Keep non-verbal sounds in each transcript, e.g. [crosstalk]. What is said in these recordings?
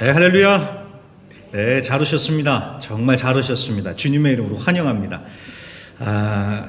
네, 할렐루야. 네, 잘 오셨습니다. 정말 잘 오셨습니다. 주님의 이름으로 환영합니다. 아,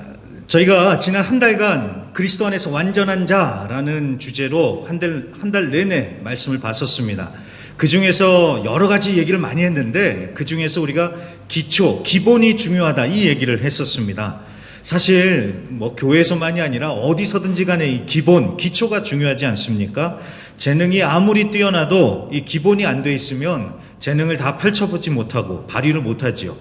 저희가 지난 한 달간 그리스도 안에서 완전한 자라는 주제로 한 달, 한 달 내내 말씀을 봤었습니다. 그 중에서 여러 가지 얘기를 많이 했는데 그 중에서 우리가 기초, 기본이 중요하다 이 얘기를 했었습니다. 사실 뭐 교회에서만이 아니라 어디서든지 간에 이 기본, 기초가 중요하지 않습니까? 재능이 아무리 뛰어나도 이 기본이 안 돼 있으면 재능을 다 펼쳐보지 못하고 발휘를 못하지요.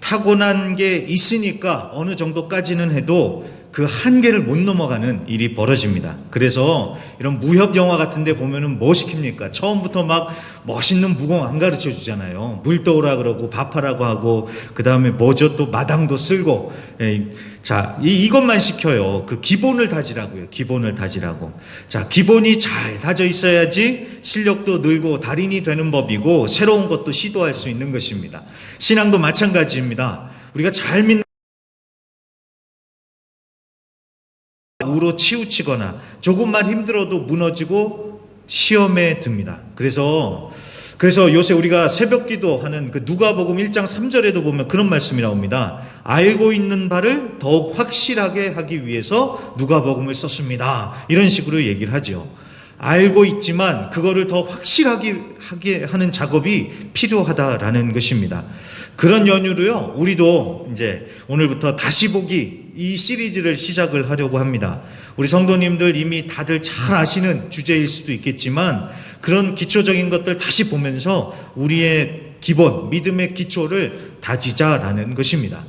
타고난 게 있으니까 어느 정도까지는 해도 그 한계를 못 넘어가는 일이 벌어집니다. 그래서 이런 무협 영화 같은 데 보면은 뭐 시킵니까? 처음부터 막 멋있는 무공 안 가르쳐 주잖아요. 물 떠오라 그러고 밥하라고 하고 그 다음에 뭐죠 또 마당도 쓸고 예, 자 이, 이것만 시켜요. 그 기본을 다지라고요. 기본을 다지라고. 자 기본이 잘 다져 있어야지 실력도 늘고 달인이 되는 법이고 새로운 것도 시도할 수 있는 것입니다. 신앙도 마찬가지입니다. 우리가 잘 믿는 우로 치우치거나 조금만 힘들어도 무너지고 시험에 듭니다. 그래서 그래서 요새 우리가 새벽 기도하는 그 누가복음 1장 3절에도 보면 그런 말씀이 나옵니다. 알고 있는 바를 더욱 확실하게 하기 위해서 누가복음을 썼습니다. 이런 식으로 얘기를 하죠. 알고 있지만 그거를 더 확실하게 하게 하는 작업이 필요하다라는 것입니다. 그런 연유로요. 우리도 이제 오늘부터 다시 보기 이 시리즈를 시작을 하려고 합니다. 우리 성도님들 이미 다들 잘 아시는 주제일 수도 있겠지만 그런 기초적인 것들 다시 보면서 우리의 기본 믿음의 기초를 다지자라는 것입니다.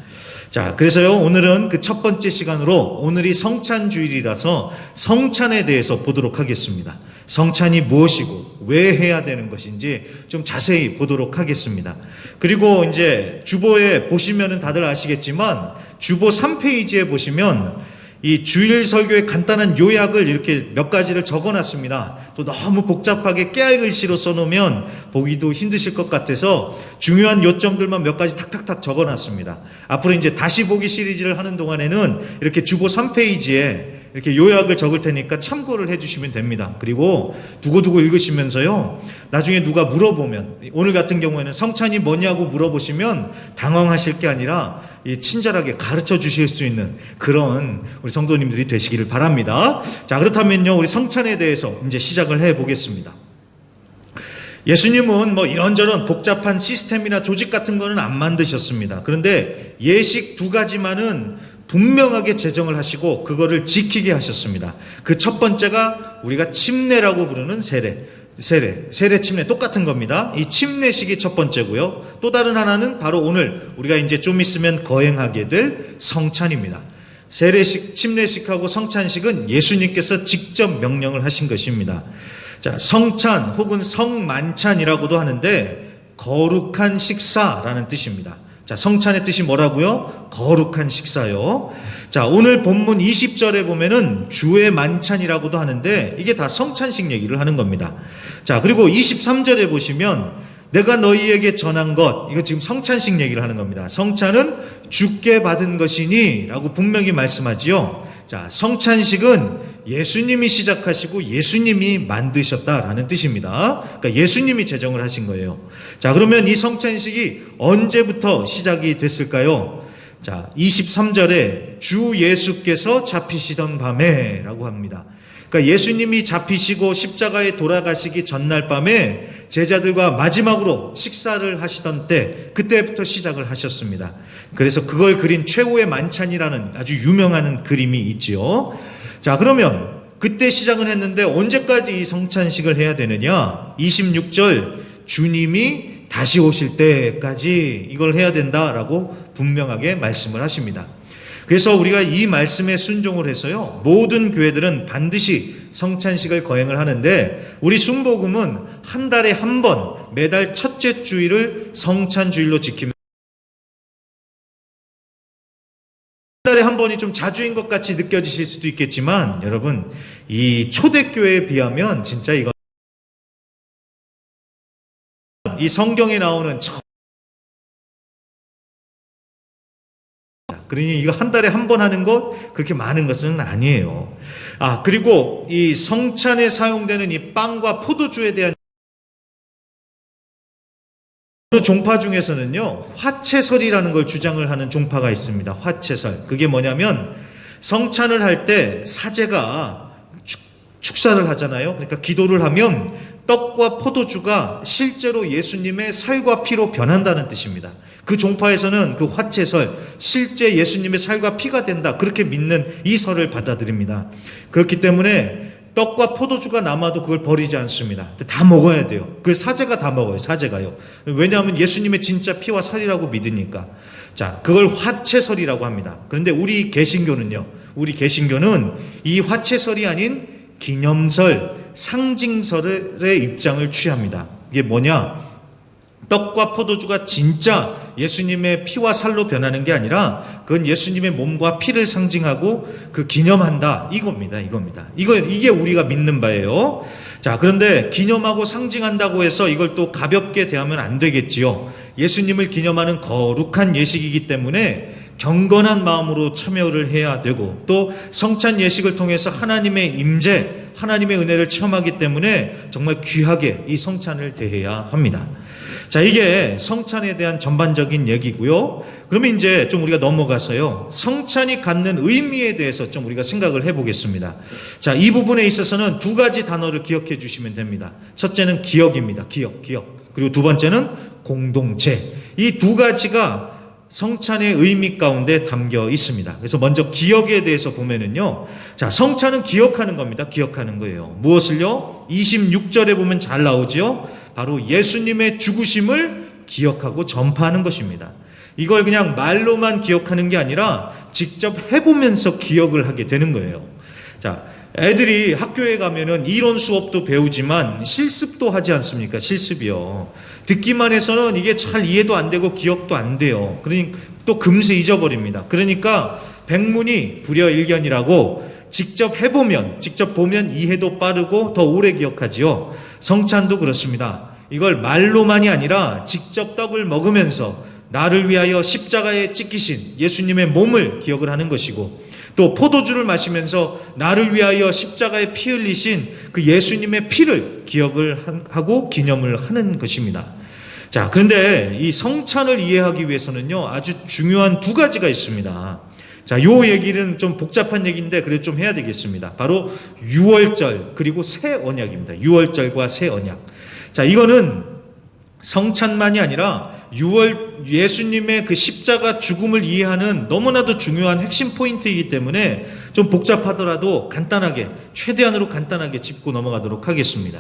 자, 그래서요, 오늘은 그 첫 번째 시간으로 오늘이 성찬 주일이라서 성찬에 대해서 보도록 하겠습니다. 성찬이 무엇이고 왜 해야 되는 것인지 좀 자세히 보도록 하겠습니다. 그리고 이제 주보에 보시면은 다들 아시겠지만 주보 3페이지에 보시면 이 주일 설교의 간단한 요약을 이렇게 몇 가지를 적어 놨습니다. 또 너무 복잡하게 깨알 글씨로 써 놓으면 보기도 힘드실 것 같아서 중요한 요점들만 몇 가지 탁탁탁 적어 놨습니다. 앞으로 이제 다시 보기 시리즈를 하는 동안에는 이렇게 주보 3페이지에 이렇게 요약을 적을 테니까 참고를 해주시면 됩니다. 그리고 두고두고 읽으시면서요. 나중에 누가 물어보면 오늘 같은 경우에는 성찬이 뭐냐고 물어보시면 당황하실 게 아니라 친절하게 가르쳐 주실 수 있는 그런 우리 성도님들이 되시기를 바랍니다. 자 그렇다면요 우리 성찬에 대해서 이제 시작을 해 보겠습니다. 예수님은 뭐 이런저런 복잡한 시스템이나 조직 같은 거는 안 만드셨습니다. 그런데 예식 두 가지만은 분명하게 제정을 하시고 그거를 지키게 하셨습니다. 그 첫 번째가 우리가 침례라고 부르는 세례. 세례, 세례 침례 똑같은 겁니다. 이 침례식이 첫 번째고요. 또 다른 하나는 바로 오늘 우리가 이제 좀 있으면 거행하게 될 성찬입니다. 세례식, 침례식하고 성찬식은 예수님께서 직접 명령을 하신 것입니다. 자, 성찬 혹은 성만찬이라고도 하는데 거룩한 식사라는 뜻입니다. 자, 성찬의 뜻이 뭐라고요? 거룩한 식사요. 자, 오늘 본문 20절에 보면은 주의 만찬이라고도 하는데 이게 다 성찬식 얘기를 하는 겁니다. 자, 그리고 23절에 보시면 내가 너희에게 전한 것, 이거 지금 성찬식 얘기를 하는 겁니다. 성찬은 죽게 받은 것이니 라고 분명히 말씀하지요. 자, 성찬식은 예수님이 시작하시고 예수님이 만드셨다라는 뜻입니다. 그러니까 예수님이 제정을 하신 거예요. 자, 그러면 이 성찬식이 언제부터 시작이 됐을까요? 자, 23절에 주 예수께서 잡히시던 밤에라고 합니다. 그러니까 예수님이 잡히시고 십자가에 돌아가시기 전날 밤에 제자들과 마지막으로 식사를 하시던 때 그때부터 시작을 하셨습니다. 그래서 그걸 그린 최후의 만찬이라는 아주 유명한 그림이 있지요. 자, 그러면 그때 시작을 했는데 언제까지 이 성찬식을 해야 되느냐? 26절 주님이 다시 오실 때까지 이걸 해야 된다라고 분명하게 말씀을 하십니다. 그래서 우리가 이 말씀에 순종을 해서요, 모든 교회들은 반드시 성찬식을 거행을 하는데, 우리 순복음은 한 달에 한 번, 매달 첫째 주일을 성찬 주일로 지킵니다. 한 달에 한 번이 좀 자주인 것 같이 느껴지실 수도 있겠지만, 여러분, 이 초대교회에 비하면 진짜 이건 이 성경에 나오는 그러니 이거 한 달에 한 번 하는 것 그렇게 많은 것은 아니에요. 아, 그리고 이 성찬에 사용되는 이 빵과 포도주에 대한 그 종파 중에서는요, 화채설이라는 걸 주장을 하는 종파가 있습니다. 화채설. 그게 뭐냐면 성찬을 할 때 사제가 축, 축사를 하잖아요. 그러니까 기도를 하면 떡과 포도주가 실제로 예수님의 살과 피로 변한다는 뜻입니다. 그 종파에서는 그 화채설, 실제 예수님의 살과 피가 된다. 그렇게 믿는 이 설을 받아들입니다. 그렇기 때문에 떡과 포도주가 남아도 그걸 버리지 않습니다. 다 먹어야 돼요. 그 사제가 다 먹어요. 사제가요. 왜냐하면 예수님의 진짜 피와 살이라고 믿으니까. 자, 그걸 화채설이라고 합니다. 그런데 우리 개신교는요. 우리 개신교는 이 화채설이 아닌 기념설, 상징설의 입장을 취합니다. 이게 뭐냐? 떡과 포도주가 진짜 예수님의 피와 살로 변하는 게 아니라 그건 예수님의 몸과 피를 상징하고 그 기념한다. 이겁니다. 이겁니다. 이거 이게 우리가 믿는 바예요. 자 그런데 기념하고 상징한다고 해서 이걸 또 가볍게 대하면 안 되겠지요. 예수님을 기념하는 거룩한 예식이기 때문에 경건한 마음으로 참여를 해야 되고 또 성찬 예식을 통해서 하나님의 임재 하나님의 은혜를 체험하기 때문에 정말 귀하게 이 성찬을 대해야 합니다. 자, 이게 성찬에 대한 전반적인 얘기고요. 그러면 이제 좀 우리가 넘어가서요. 성찬이 갖는 의미에 대해서 좀 우리가 생각을 해 보겠습니다. 자, 이 부분에 있어서는 두 가지 단어를 기억해 주시면 됩니다. 첫째는 기억입니다. 기억, 기억. 그리고 두 번째는 공동체. 이 두 가지가 성찬의 의미 가운데 담겨 있습니다. 그래서 먼저 기억에 대해서 보면은요. 자, 성찬은 기억하는 겁니다. 기억하는 거예요. 무엇을요? 26절에 보면 잘 나오지요. 바로 예수님의 죽으심을 기억하고 전파하는 것입니다. 이걸 그냥 말로만 기억하는 게 아니라 직접 해보면서 기억을 하게 되는 거예요. 자, 애들이 학교에 가면은 이론 수업도 배우지만 실습도 하지 않습니까? 실습이요. 듣기만 해서는 이게 잘 이해도 안 되고 기억도 안 돼요. 그러니 또 금세 잊어버립니다. 그러니까 백문이 불여일견이라고 직접 해보면, 직접 보면 이해도 빠르고 더 오래 기억하지요. 성찬도 그렇습니다. 이걸 말로만이 아니라 직접 떡을 먹으면서 나를 위하여 십자가에 찢기신 예수님의 몸을 기억을 하는 것이고 또 포도주를 마시면서 나를 위하여 십자가에 피 흘리신 그 예수님의 피를 기억을 하고 기념을 하는 것입니다. 자, 그런데 이 성찬을 이해하기 위해서는요, 아주 중요한 두 가지가 있습니다. 자, 요 얘기는 좀 복잡한 얘기인데 그래 좀 해야 되겠습니다. 바로 유월절 그리고 새 언약입니다. 유월절과 새 언약. 자, 이거는 성찬만이 아니라 6월 예수님의 그 십자가 죽음을 이해하는 너무나도 중요한 핵심 포인트이기 때문에 좀 복잡하더라도 간단하게 최대한으로 간단하게 짚고 넘어가도록 하겠습니다.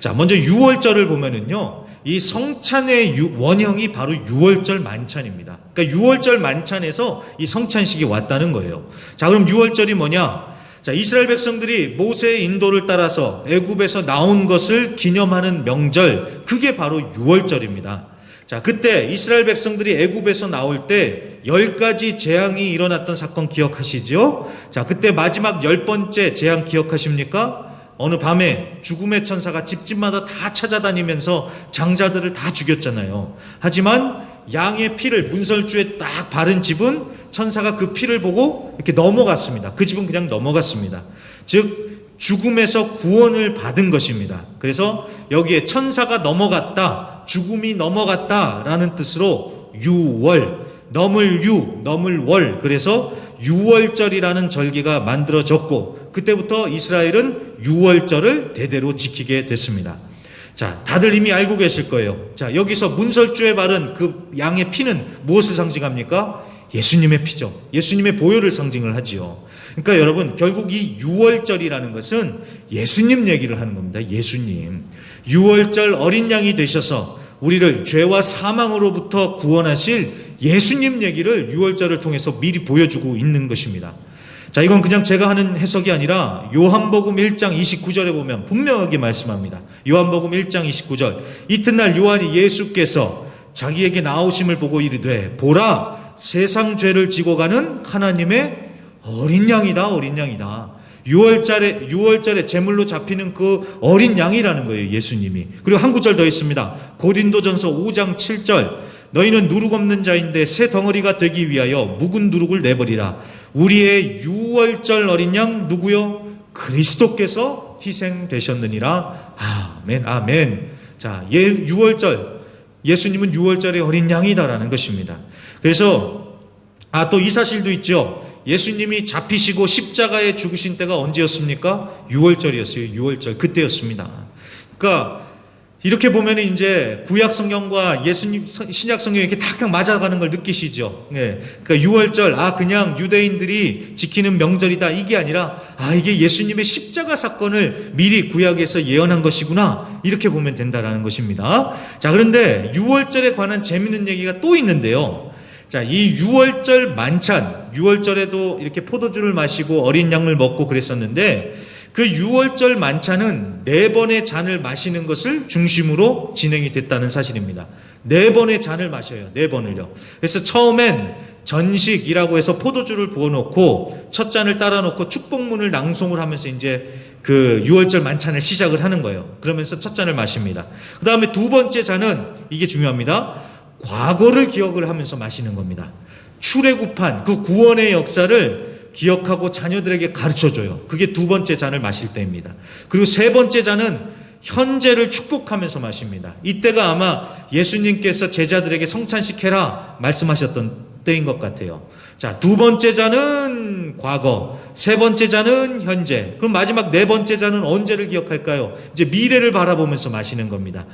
자, 먼저 6월절을 보면은요. 이 성찬의 원형이 바로 6월절 만찬입니다. 그러니까 6월절 만찬에서 이 성찬식이 왔다는 거예요. 자, 그럼 6월절이 뭐냐? 자, 이스라엘 백성들이 모세의 인도를 따라서 애굽에서 나온 것을 기념하는 명절, 그게 바로 6월절입니다. 자, 그때 이스라엘 백성들이 애굽에서 나올 때 열 가지 재앙이 일어났던 사건 기억하시죠? 자, 그때 마지막 열 번째 재앙 기억하십니까? 어느 밤에 죽음의 천사가 집집마다 다 찾아다니면서 장자들을 다 죽였잖아요. 하지만 양의 피를 문설주에 딱 바른 집은 천사가 그 피를 보고 이렇게 넘어갔습니다. 그 집은 그냥 넘어갔습니다. 즉 죽음에서 구원을 받은 것입니다. 그래서 여기에 천사가 넘어갔다, 죽음이 넘어갔다라는 뜻으로 유월, 넘을 유, 넘을 월. 그래서 유월절이라는 절기가 만들어졌고 그때부터 이스라엘은 유월절을 대대로 지키게 됐습니다. 자, 다들 이미 알고 계실 거예요. 자, 여기서 문설주에 바른 그 양의 피는 무엇을 상징합니까? 예수님의 피죠. 예수님의 보혈을 상징을 하지요. 그러니까 여러분, 결국 이 유월절이라는 것은 예수님 얘기를 하는 겁니다. 예수님. 유월절 어린 양이 되셔서 우리를 죄와 사망으로부터 구원하실 예수님 얘기를 유월절을 통해서 미리 보여주고 있는 것입니다. 자, 이건 그냥 제가 하는 해석이 아니라 요한복음 1장 29절에 보면 분명하게 말씀합니다. 요한복음 1장 29절. 이튿날 요한이 예수께서 자기에게 나오심을 보고 이르되 보라 세상 죄를 지고 가는 하나님의 어린 양이다 어린 양이다. 6월절에 6월절에 제물로 잡히는 그 어린 양이라는 거예요, 예수님이. 그리고 한 구절 더 있습니다. 고린도전서 5장 7절. 너희는 누룩 없는 자인데 새 덩어리가 되기 위하여 묵은 누룩을 내버리라. 우리의 6월절 어린 양 누구요? 그리스도께서 희생되셨느니라. 아멘. 아멘. 자, 예 6월절 예수님은 6월절의 어린 양이다라는 것입니다. 그래서 아 또 이 사실도 있죠. 예수님이 잡히시고 십자가에 죽으신 때가 언제였습니까? 6월절이었어요. 6월절 그때였습니다. 그러니까 이렇게 보면 이제 구약 성경과 예수님 성- 신약 성경이 이렇게 탁탁 맞아가는 걸 느끼시죠. 예. 그러니까 6월절 아 그냥 유대인들이 지키는 명절이다 이게 아니라 아 이게 예수님의 십자가 사건을 미리 구약에서 예언한 것이구나 이렇게 보면 된다라는 것입니다. 자 그런데 6월절에 관한 재밌는 얘기가 또 있는데요. 자, 이 6월절 만찬, 6월절에도 이렇게 포도주를 마시고 어린 양을 먹고 그랬었는데 그 6월절 만찬은 네 번의 잔을 마시는 것을 중심으로 진행이 됐다는 사실입니다. 네 번의 잔을 마셔요. 네 번을요. 그래서 처음엔 전식이라고 해서 포도주를 부어놓고 첫 잔을 따라놓고 축복문을 낭송을 하면서 이제 그 6월절 만찬을 시작을 하는 거예요. 그러면서 첫 잔을 마십니다. 그 다음에 두 번째 잔은 이게 중요합니다. 과거를 기억을 하면서 마시는 겁니다. 출애굽한 그 구원의 역사를 기억하고 자녀들에게 가르쳐 줘요. 그게 두 번째 잔을 마실 때입니다. 그리고 세 번째 잔은 현재를 축복하면서 마십니다. 이때가 아마 예수님께서 제자들에게 성찬식해라 말씀하셨던 때인 것 같아요. 자, 두 번째 잔은 과거, 세 번째 잔은 현재, 그럼 마지막 네 번째 잔은 언제를 기억할까요? 이제 미래를 바라보면서 마시는 겁니다.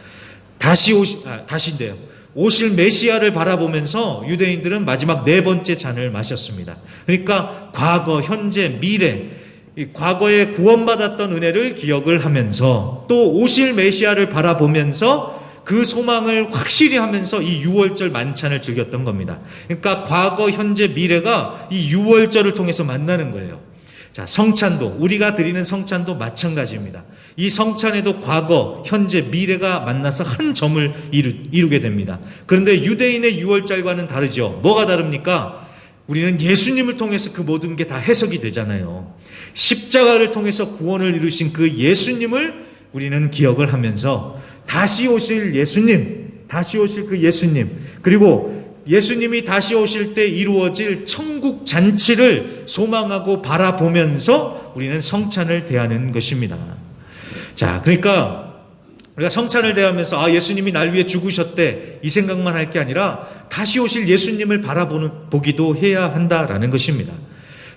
다시 오시, 아, 다시인데요. 오실 메시아를 바라보면서 유대인들은 마지막 네 번째 잔을 마셨습니다. 그러니까 과거, 현재, 미래, 이 과거에 구원받았던 은혜를 기억을 하면서 또 오실 메시아를 바라보면서 그 소망을 확실히 하면서 이 6월절 만찬을 즐겼던 겁니다. 그러니까 과거, 현재, 미래가 이 6월절을 통해서 만나는 거예요. 자, 성찬도 우리가 드리는 성찬도 마찬가지입니다. 이 성찬에도 과거, 현재, 미래가 만나서 한 점을 이루, 이루게 됩니다. 그런데 유대인의 6월절과는 다르죠. 뭐가 다릅니까? 우리는 예수님을 통해서 그 모든 게 다 해석이 되잖아요. 십자가를 통해서 구원을 이루신 그 예수님을 우리는 기억을 하면서 다시 오실 예수님, 다시 오실 그 예수님, 그리고 예수님이 다시 오실 때 이루어질 천국 잔치를 소망하고 바라보면서 우리는 성찬을 대하는 것입니다. 자, 그러니까 우리가 성찬을 대하면서 아 예수님이 날 위해 죽으셨대 이 생각만 할 게 아니라 다시 오실 예수님을 바라보는 보기도 해야 한다라는 것입니다.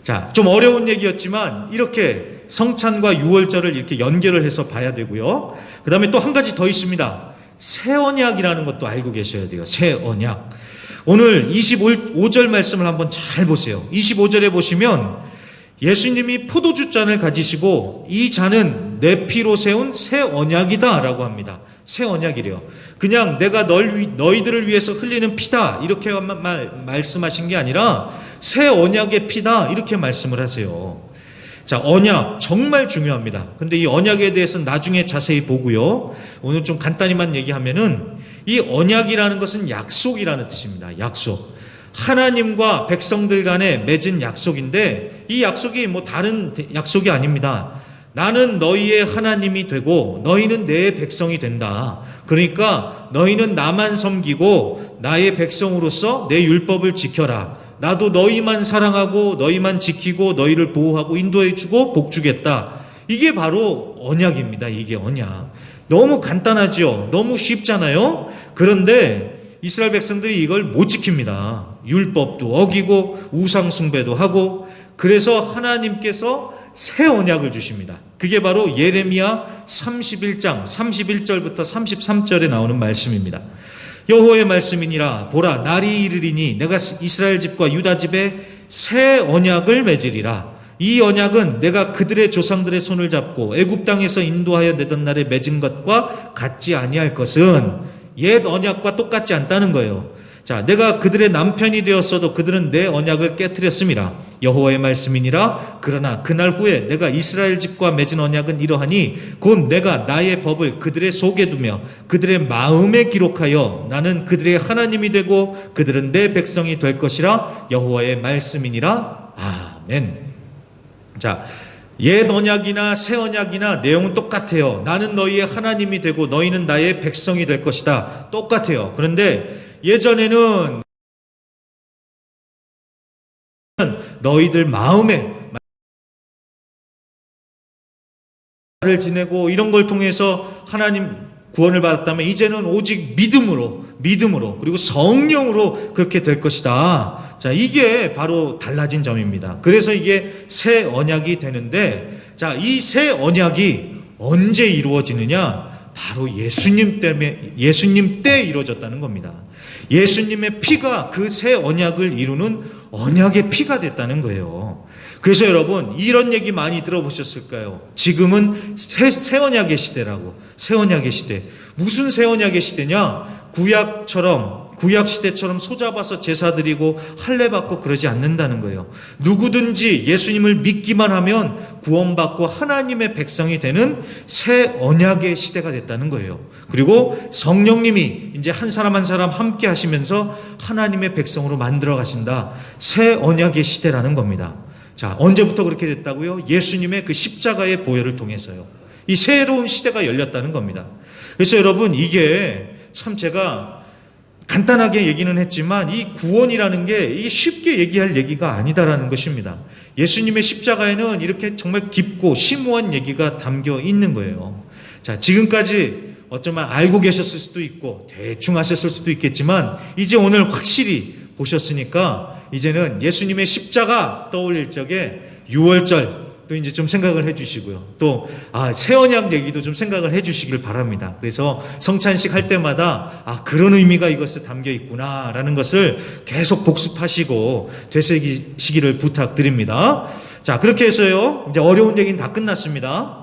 자, 좀 어려운 얘기였지만 이렇게 성찬과 유월절을 이렇게 연결을 해서 봐야 되고요. 그다음에 또 한 가지 더 있습니다. 새 언약이라는 것도 알고 계셔야 돼요. 새 언약. 오늘 25절 말씀을 한번 잘 보세요. 25절에 보시면 예수님이 포도주 잔을 가지시고 이 잔은 내 피로 세운 새 언약이다라고 합니다. 새 언약이래요. 그냥 내가 널 위- 너희들을 위해서 흘리는 피다 이렇게 말, 말씀하신 게 아니라 새 언약의 피다 이렇게 말씀을 하세요. 자, 언약 정말 중요합니다. 근데 이 언약에 대해서는 나중에 자세히 보고요. 오늘 좀 간단히만 얘기하면은 이 언약이라는 것은 약속이라는 뜻입니다. 약속. 하나님과 백성들 간에 맺은 약속인데 이 약속이 뭐 다른 약속이 아닙니다. 나는 너희의 하나님이 되고 너희는 내 백성이 된다. 그러니까 너희는 나만 섬기고 나의 백성으로서 내 율법을 지켜라. 나도 너희만 사랑하고 너희만 지키고 너희를 보호하고 인도해 주고 복 주겠다. 이게 바로 언약입니다. 이게 언약. 너무 간단하죠. 너무 쉽잖아요. 그런데 이스라엘 백성들이 이걸 못 지킵니다. 율법도 어기고 우상 숭배도 하고 그래서 하나님께서 새 언약을 주십니다. 그게 바로 예레미야 31장 31절부터 33절에 나오는 말씀입니다. 여호와의 말씀이니라 보라 날이 이르리니 내가 이스라엘 집과 유다 집에 새 언약을 맺으리라 이 언약은 내가 그들의 조상들의 손을 잡고 애굽 땅에서 인도하여 내던 날에 맺은 것과 같지 아니할 것은 옛 언약과 똑같지 않다는 거예요. 자, 내가 그들의 남편이 되었어도 그들은 내 언약을 깨뜨렸음이라. 여호와의 말씀이니라. 그러나 그날 후에 내가 이스라엘 집과 맺은 언약은 이러하니 곧 내가 나의 법을 그들의 속에 두며 그들의 마음에 기록하여 나는 그들의 하나님이 되고 그들은 내 백성이 될 것이라. 여호와의 말씀이니라. 아멘. 자, 옛 언약이나 새 언약이나 내용은 똑같아요. 나는 너희의 하나님이 되고 너희는 나의 백성이 될 것이다. 똑같아요. 그런데 예전에는 너희들 마음에 를 지내고 이런 걸 통해서 하나님 구원을 받았다면 이제는 오직 믿음으로, 믿음으로, 그리고 성령으로 그렇게 될 것이다. 자, 이게 바로 달라진 점입니다. 그래서 이게 새 언약이 되는데, 자, 이 새 언약이 언제 이루어지느냐? 바로 예수님 때문에, 예수님 때 이루어졌다는 겁니다. 예수님의 피가 그 새 언약을 이루는 언약의 피가 됐다는 거예요. 그래서 여러분 이런 얘기 많이 들어보셨을까요? 지금은 새, 새 언약의 시대라고 새 언약의 시대 무슨 새 언약의 시대냐? 구약처럼 구약 시대처럼 소잡아서 제사 드리고 할례 받고 그러지 않는다는 거예요. 누구든지 예수님을 믿기만 하면 구원받고 하나님의 백성이 되는 새 언약의 시대가 됐다는 거예요. 그리고 성령님이 이제 한 사람 한 사람 함께 하시면서 하나님의 백성으로 만들어 가신다. 새 언약의 시대라는 겁니다. 자, 언제부터 그렇게 됐다고요? 예수님의 그 십자가의 보혈을 통해서요. 이 새로운 시대가 열렸다는 겁니다. 그래서 여러분, 이게 참 제가 간단하게 얘기는 했지만 이 구원이라는 게 쉽게 얘기할 얘기가 아니다라는 것입니다. 예수님의 십자가에는 이렇게 정말 깊고 심오한 얘기가 담겨 있는 거예요. 자, 지금까지 어쩌면 알고 계셨을 수도 있고 대충 하셨을 수도 있겠지만 이제 오늘 확실히 보셨으니까 이제는 예수님의 십자가 떠올릴 적에 6월절 또 이제 좀 생각을 해 주시고요. 또, 아, 새언약 얘기도 좀 생각을 해 주시길 바랍니다. 그래서 성찬식 할 때마다, 아, 그런 의미가 이것에 담겨 있구나, 라는 것을 계속 복습하시고 되새기시기를 부탁드립니다. 자, 그렇게 해서요, 이제 어려운 얘기는 다 끝났습니다.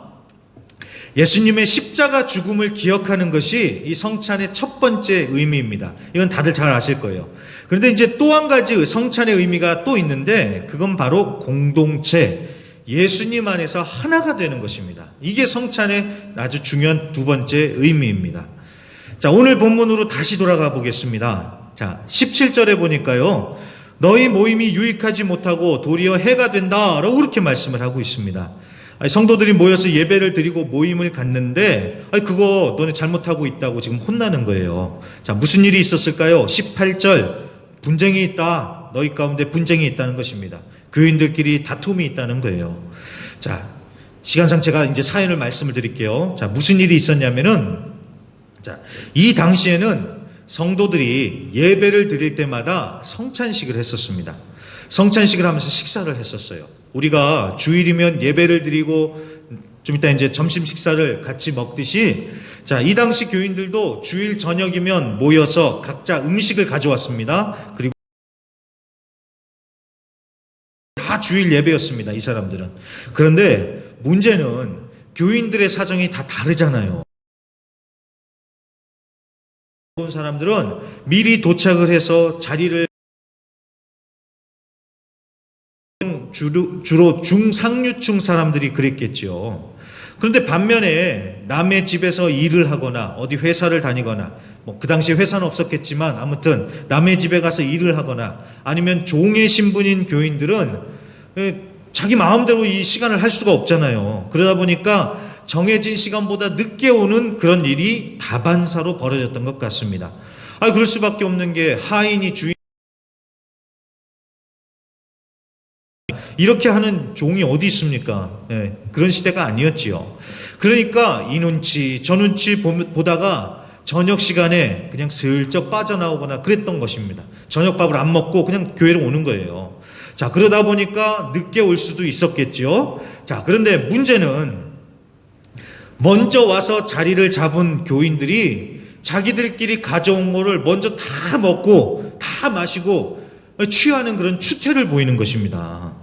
예수님의 십자가 죽음을 기억하는 것이 이 성찬의 첫 번째 의미입니다. 이건 다들 잘 아실 거예요. 그런데 이제 또 한 가지 성찬의 의미가 또 있는데, 그건 바로 공동체, 예수님 안에서 하나가 되는 것입니다. 이게 성찬의 아주 중요한 두 번째 의미입니다. 자, 오늘 본문으로 다시 돌아가 보겠습니다. 자, 17절에 보니까요. 너희 모임이 유익하지 못하고 도리어 해가 된다. 라고 그렇게 말씀을 하고 있습니다. 성도들이 모여서 예배를 드리고 모임을 아니, 그거 너네 잘못하고 있다고 지금 혼나는 거예요. 자, 무슨 일이 있었을까요? 18절. 분쟁이 있다. 너희 가운데 분쟁이 있다는 것입니다. 교인들끼리 다툼이 있다는 거예요. 자, 시간상 제가 이제 사연을 말씀을 드릴게요. 자, 무슨 일이 있었냐면은, 자, 이 당시에는 성도들이 예배를 드릴 때마다 성찬식을 했었습니다. 성찬식을 하면서 식사를 했었어요. 우리가 주일이면 예배를 드리고 좀 이따 이제 점심 식사를 같이 먹듯이 자, 이 당시 교인들도 주일 저녁이면 모여서 각자 음식을 가져왔습니다. 그리고 다 주일 예배였습니다. 이 사람들은. 그런데 문제는 교인들의 사정이 다 다르잖아요. 온 사람들은 미리 도착을 해서 자리를 주로, 주로 중상류층 사람들이 그랬겠죠. 그런데 반면에 남의 집에서 일을 하거나 어디 회사를 다니거나 뭐 그 당시에 회사는 없었겠지만 아무튼 남의 집에 가서 일을 하거나 아니면 종의 신분인 교인들은 에, 자기 마음대로 이 시간을 할 수가 없잖아요. 그러다 보니까 정해진 시간보다 늦게 오는 그런 일이 다반사로 벌어졌던 것 같습니다. 아, 그럴 수밖에 없는 게 하인이 주인 이렇게 하는 종이 어디 있습니까? 예, 그런 시대가 아니었지요. 그러니까 이 눈치, 저 눈치 보- 보다가 저녁 시간에 그냥 슬쩍 빠져나오거나 그랬던 것입니다. 저녁밥을 안 먹고 그냥 교회로 오는 거예요. 자, 그러다 보니까 늦게 올 수도 있었겠죠. 자, 그런데 문제는 먼저 와서 자리를 잡은 교인들이 자기들끼리 가져온 거를 먼저 다 먹고 다 마시고 취하는 그런 추태를 보이는 것입니다.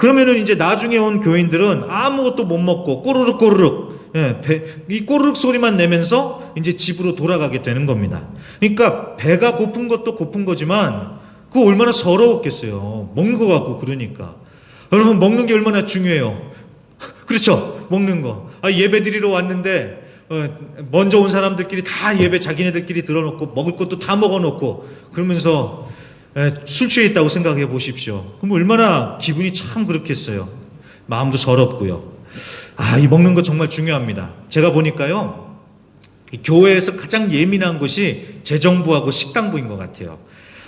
그러면은 이제 나중에 온 교인들은 아무것도 못 먹고 꼬르륵 꼬르륵 예, 배, 이 꼬르륵 소리만 내면서 이제 집으로 돌아가게 되는 겁니다. 그러니까 배가 고픈 것도 고픈 거지만 그거 얼마나 서러웠겠어요. 먹는 거 같고 그러니까. 여러분 먹는 게 얼마나 중요해요. [laughs] 그렇죠. 먹는 거. 아, 예배 드리러 왔는데 어, 먼저 온 사람들끼리 다 예배 자기네들끼리 들어놓고 먹을 것도 다 먹어놓고 그러면서 에, 술 취해 있다고 생각해 보십시오. 그럼 얼마나 기분이 참 그렇겠어요. 마음도 서럽고요. 아, 이 먹는 거 정말 중요합니다. 제가 보니까요. 이 교회에서 가장 예민한 곳이 재정부하고 식당부인 것 같아요.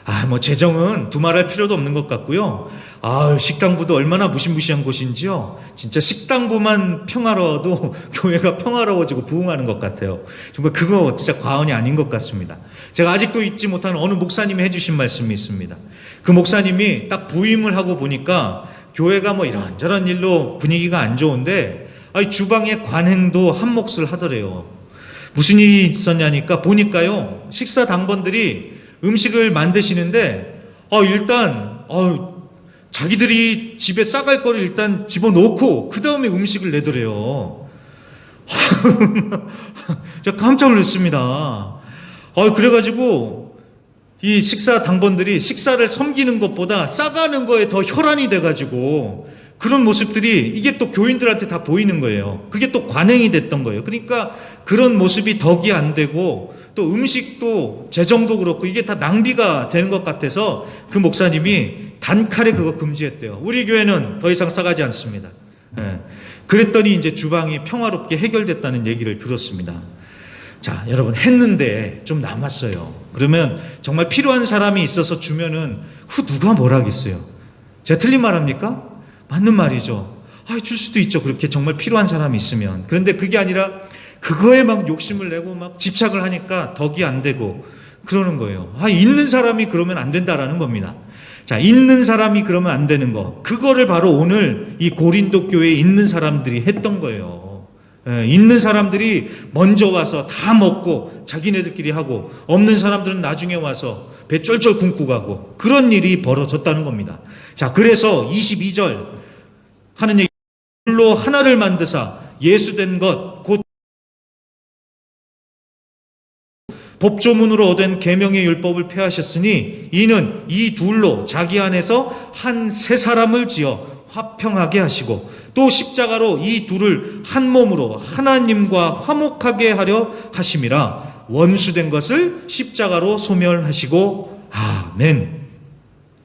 아, 뭐 재정은 두말할 필요도 없는 것 같고요. 아, 식당부도 얼마나 무시무시한 곳인지요. 진짜 식당부만 평화로워도 [laughs] 교회가 평화로워지고 부흥하는 것 같아요. 정말 그거 진짜 과언이 아닌 것 같습니다. 제가 아직도 잊지 못하는 어느 목사님이 해주신 말씀이 있습니다. 그 목사님이 딱 부임을 하고 보니까 교회가 뭐 이런저런 일로 분위기가 안 좋은데 주방의 관행도 한 몫을 하더래요. 무슨 일이 있었냐니까 보니까요 식사 당번들이 음식을 만드시는데 어 일단 어 자기들이 집에 싸갈 거를 일단 집어넣고 그 다음에 음식을 내더래요. [laughs] 제가 깜짝 놀랐습니다. 어 그래가지고 이 식사 당번들이 식사를 섬기는 것보다 싸가는 거에 더 혈안이 돼가지고 그런 모습들이 이게 또 교인들한테 다 보이는 거예요. 그게 또 관행이 됐던 거예요. 그러니까 그런 모습이 덕이 안 되고 또 음식도 재정도 그렇고 이게 다 낭비가 되는 것 같아서 그 목사님이 단칼에 그거 금지했대요. 우리 교회는 더 이상 싸가지 않습니다. 예. 그랬더니 이제 주방이 평화롭게 해결됐다는 얘기를 들었습니다. 자, 여러분 했는데 좀 남았어요. 그러면 정말 필요한 사람이 있어서 주면은 그 누가 뭐라 하겠어요? 제가 틀린 말 합니까? 맞는 말이죠. 아, 줄 수도 있죠. 그렇게 정말 필요한 사람이 있으면. 그런데 그게 아니라 그거에 막 욕심을 내고 막 집착을 하니까 덕이 안 되고 그러는 거예요. 아, 있는 사람이 그러면 안 된다라는 겁니다. 자, 있는 사람이 그러면 안 되는 거. 그거를 바로 오늘 이 고린도 교회에 있는 사람들이 했던 거예요. 예, 있는 사람들이 먼저 와서 다 먹고 자기네들끼리 하고 없는 사람들은 나중에 와서 배 쫄쫄 굶고 가고 그런 일이 벌어졌다는 겁니다. 자, 그래서 22절 하는 얘기 물로 하나를 만드사 예수된 것 곧 법조문으로 얻은 계명의 율법을 폐하셨으니 이는 이 둘로 자기 안에서 한 세 사람을 지어 화평하게 하시고 또 십자가로 이 둘을 한 몸으로 하나님과 화목하게 하려 하심이라 원수된 것을 십자가로 소멸하시고 아멘.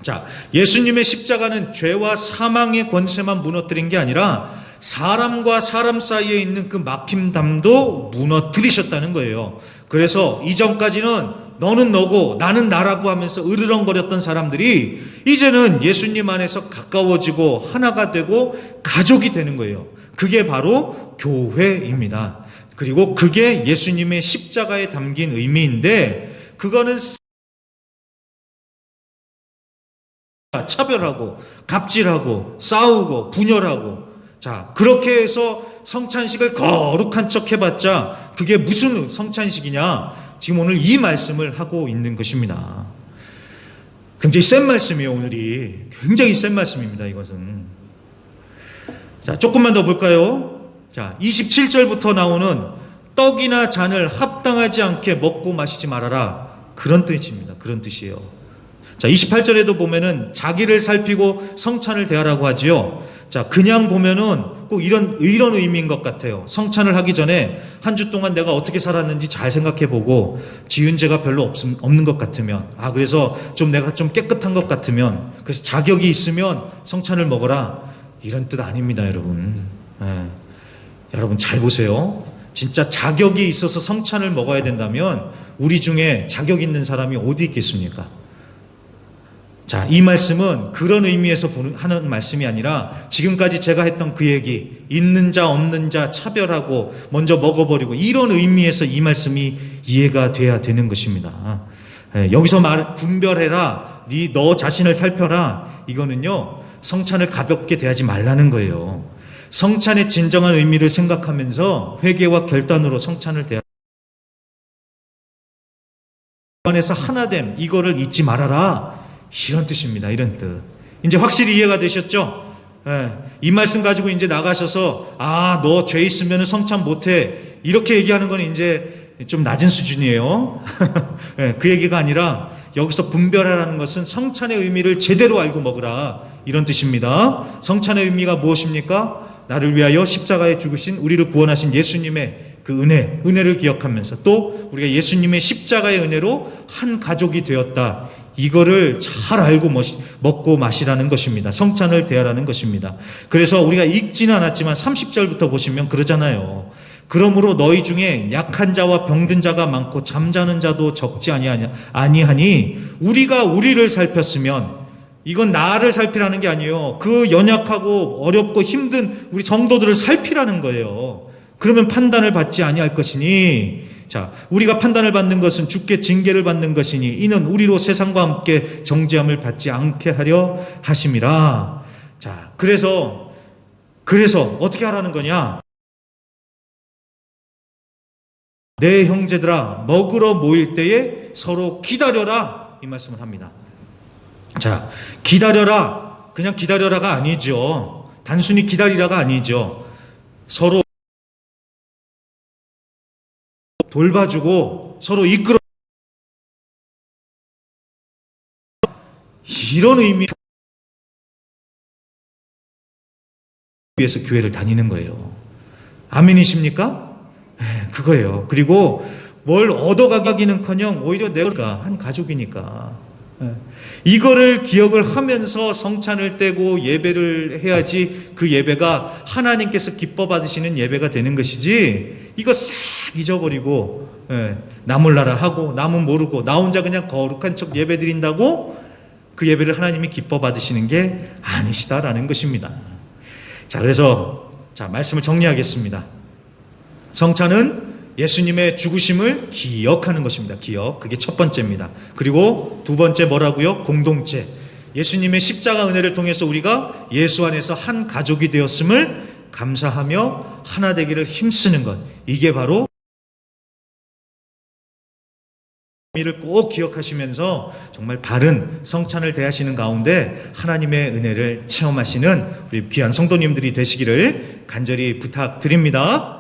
자, 예수님의 십자가는 죄와 사망의 권세만 무너뜨린 게 아니라 사람과 사람 사이에 있는 그 막힘담도 무너뜨리셨다는 거예요. 그래서 이전까지는 너는 너고 나는 나라고 하면서 으르렁거렸던 사람들이 이제는 예수님 안에서 가까워지고 하나가 되고 가족이 되는 거예요. 그게 바로 교회입니다. 그리고 그게 예수님의 십자가에 담긴 의미인데 그거는 차별하고 갑질하고 싸우고 분열하고 자 그렇게 해서 성찬식을 거룩한 척 해봤자 그게 무슨 성찬식이냐 지금 오늘 이 말씀을 하고 있는 것입니다. 굉장히 센 말씀이에요 오늘이. 굉장히 센 말씀입니다 이것은. 자 조금만 더 볼까요? 자 27절부터 나오는 떡이나 잔을 합당하지 않게 먹고 마시지 말아라. 그런 뜻입니다. 그런 뜻이에요. 자, 28절에도 보면은 자기를 살피고 성찬을 대하라고 하지요. 자, 그냥 보면은 꼭 이런, 이런 의미인 것 같아요. 성찬을 하기 전에 한 주 동안 내가 어떻게 살았는지 잘 생각해 보고 지은 죄가 별로 없, 없는 것 같으면, 아, 그래서 좀 내가 좀 깨끗한 것 같으면, 그래서 자격이 있으면 성찬을 먹어라. 이런 뜻 아닙니다, 여러분. 예. 여러분 잘 보세요. 진짜 자격이 있어서 성찬을 먹어야 된다면 우리 중에 자격 있는 사람이 어디 있겠습니까? 자, 이 말씀은 그런 의미에서 보는, 하는 말씀이 아니라 지금까지 제가 했던 그 얘기, 있는 자, 없는 자 차별하고 먼저 먹어버리고 이런 의미에서 이 말씀이 이해가 돼야 되는 것입니다. 예, 여기서 말, 분별해라. 네, 너 자신을 살펴라. 이거는요, 성찬을 가볍게 대하지 말라는 거예요. 성찬의 진정한 의미를 생각하면서 회개와 결단으로 성찬을 대하 안에서 하나됨, 이거를 잊지 말아라. 이런 뜻입니다. 이런 뜻. 이제 확실히 이해가 되셨죠? 예, 이 말씀 가지고 이제 나가셔서 아, 너 죄 있으면 성찬 못해. 이렇게 얘기하는 건 이제 좀 낮은 수준이에요. [laughs] 예, 그 얘기가 아니라 여기서 분별하라는 것은 성찬의 의미를 제대로 알고 먹으라. 이런 뜻입니다. 성찬의 의미가 무엇입니까? 나를 위하여 십자가에 죽으신 우리를 구원하신 예수님의 그 은혜, 은혜를 기억하면서 또 우리가 예수님의 십자가의 은혜로 한 가족이 되었다. 이거를 잘 알고 먹고 마시라는 것입니다. 성찬을 대하라는 것입니다. 그래서 우리가 읽지는 않았지만 30절부터 보시면 그러잖아요. 그러므로 너희 중에 약한 자와 병든 자가 많고 잠자는 자도 적지 아니하니 우리가 우리를 살폈으면 이건 나를 살피라는 게 아니에요. 그 연약하고 어렵고 힘든 우리 성도들을 살피라는 거예요. 그러면 판단을 받지 아니할 것이니 자, 우리가 판단을 받는 것은 주께 징계를 받는 것이니 이는 우리로 세상과 함께 정죄함을 받지 않게 하려 하심이라. 자, 그래서 그래서 어떻게 하라는 거냐? 내 형제들아 먹으러 모일 때에 서로 기다려라 이 말씀을 합니다. 자, 기다려라. 그냥 기다려라가 아니죠. 단순히 기다리라가 아니죠. 서로 돌봐주고 서로 이끌어 이런 의미 위해서 교회를 다니는 거예요. 아멘이십니까? 네, 그거예요. 그리고 뭘 얻어가기는커녕 오히려 내가 한 가족이니까 예. 이거를 기억을 하면서 성찬을 떼고 예배를 해야지 그 예배가 하나님께서 기뻐 받으시는 예배가 되는 것이지 이거 싹 잊어버리고 예, 나 몰라라 하고 남은 모르고 나 혼자 그냥 거룩한 척 예배 드린다고 그 예배를 하나님이 기뻐 받으시는 게 아니시다라는 것입니다. 자 그래서 자 말씀을 정리하겠습니다. 성찬은 예수님의 죽으심을 기억하는 것입니다. 기억. 그게 첫 번째입니다. 그리고 두 번째 뭐라고요? 공동체. 예수님의 십자가 은혜를 통해서 우리가 예수 안에서 한 가족이 되었음을 감사하며 하나 되기를 힘쓰는 것. 이게 바로 의미를 꼭 기억하시면서 정말 바른 성찬을 대하시는 가운데 하나님의 은혜를 체험하시는 우리 귀한 성도님들이 되시기를 간절히 부탁드립니다.